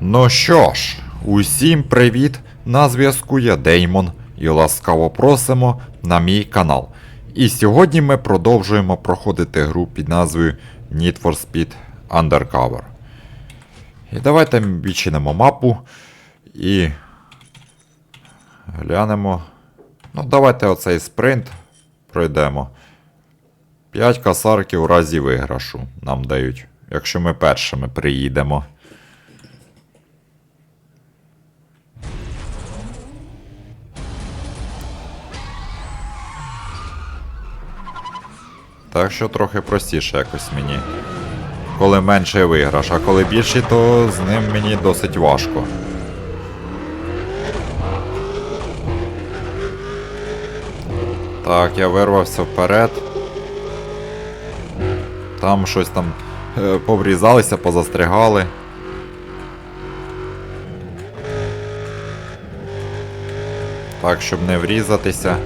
Ну що ж, усім привіт! На зв'язку я Деймон і ласкаво просимо на мій канал. І сьогодні ми продовжуємо проходити гру під назвою Need for Speed Undercover. І давайте відчинимо мапу і глянемо. Ну, давайте оцей спринт пройдемо. 5 касарків у разі виграшу нам дають, якщо ми першими приїдемо. Так що трохи простіше якось мені. Коли менше виграш, а коли більший, то з ним мені досить важко. Так, я вирвався вперед. Там щось там е, поврізалися, позастригали. Так, щоб не врізатися.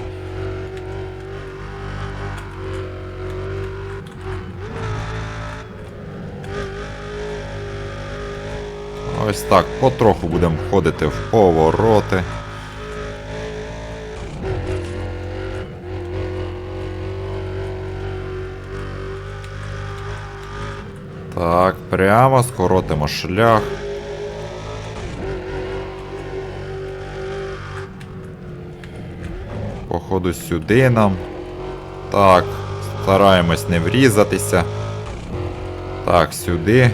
Ось так, потроху будемо входити в повороти. Так, прямо скоротимо шлях. Походу сюди нам. Так, стараємось не врізатися. Так, сюди.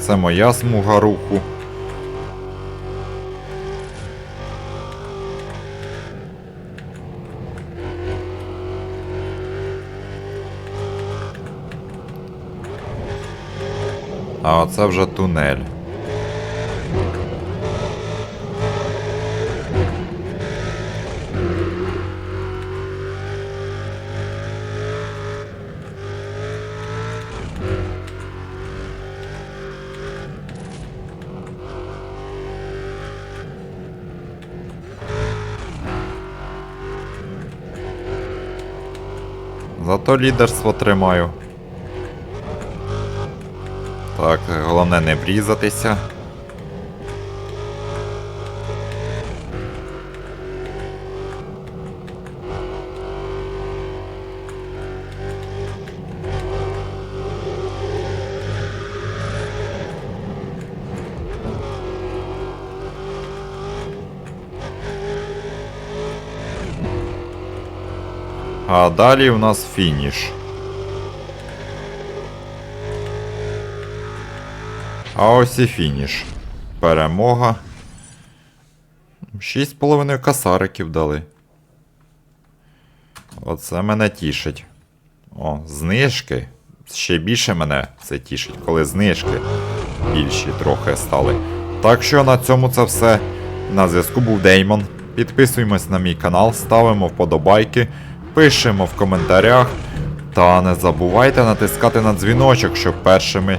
Це моя смуга руху. А оце вже тунель. Зато лідерство тримаю. Так, головне не врізатися. А далі у нас фініш. А ось і фініш. Перемога. 6,5 касариків дали. Оце мене тішить. О, знижки. Ще більше мене це тішить, коли знижки більші трохи стали. Так що на цьому це все. На зв'язку був Деймон. Підписуємось на мій канал, ставимо вподобайки, пишемо в коментарях. Та не забувайте натискати на дзвіночок, щоб першими